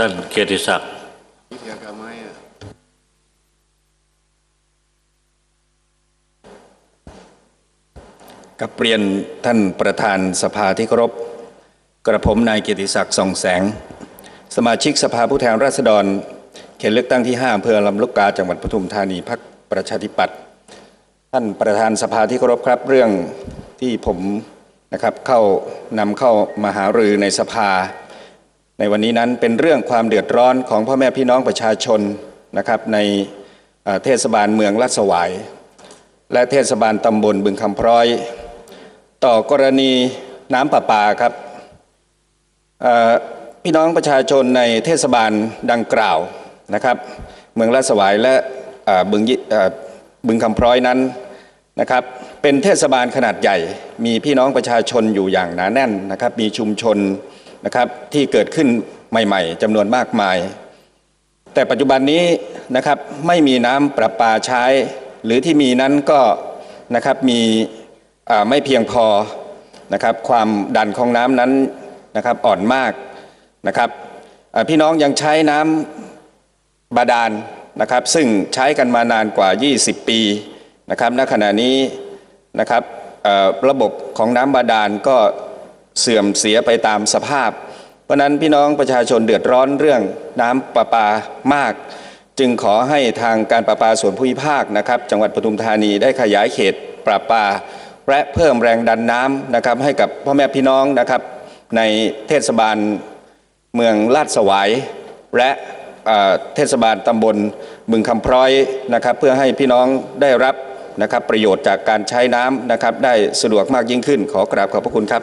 ท่านเกียรติศักดิ์เกี่ยวกับไม้อะกับเรียนท่านประธานสภาที่เคารพกระผมนายเกียรติศักดิ์ส่องแสง สมาชิกสภาผู้แทนราษฎร เขตเลือกตั้งที่ 5อำเภอลำลูกกาจังหวัดปทุมธานีพรรคประชาธิปัตย์ท่านประธานสภาที่เคารพครับเรื่องที่ผมนะครับเข้านำเข้ามาหารือในสภา ในวันนี้นั้นเป็นเรื่องความเดือดร้อนของพ่อแม่พี่น้องประชาชนนะครับในเทศบาลเมืองลาดสวาย และเทศบาลตำบลบึงคำพร้อย ต่อกรณีน้ำประปาครับพี่น้องประชาชนในเทศบาลดังกล่าวนะครับเมืองลาดสวายและบึงบึงคำพร้อยนั้นนะครับเป็นเทศบาลขนาดใหญ่ มีพี่น้องประชาชนอยู่อย่างหนาแน่นนะครับมีชุมชน นะครับที่เกิดขึ้นใหม่ ๆจำนวนมากมาย แต่ปัจจุบันนี้นะครับไม่มีน้ำประปาใช้ หรือที่มีนั้นก็นะครับมีไม่เพียงพอนะครับความดันของน้ำนั้นนะครับอ่อนมากนะครับพี่น้องยังใช้น้ำบาดาลนะครับ ซึ่งใช้กันมานานกว่า 20 ปีนะครับณขณะนี้นะครับระบบของน้ำบาดาลก็ เสื่อมเสียไปตามสภาพ เพราะนั้นพี่น้องประชาชนเดือดร้อนเรื่องน้ำประปามาก จึงขอให้ทางการประปาส่วนภูมิภาคนะครับ จังหวัดปทุมธานีได้ขยายเขตประปา และเพิ่มแรงดันน้ำนะครับให้กับพ่อแม่พี่น้องนะครับ ในเทศบาลเมืองลาดสวายและเอ่อเทศบาลตำบลบึงคำพร้อยนะครับ เพื่อให้พี่น้องได้รับนะครับประโยชน์จากการใช้น้ำนะครับ ได้สะดวกมากยิ่งขึ้น ขอกราบขอบพระคุณครับ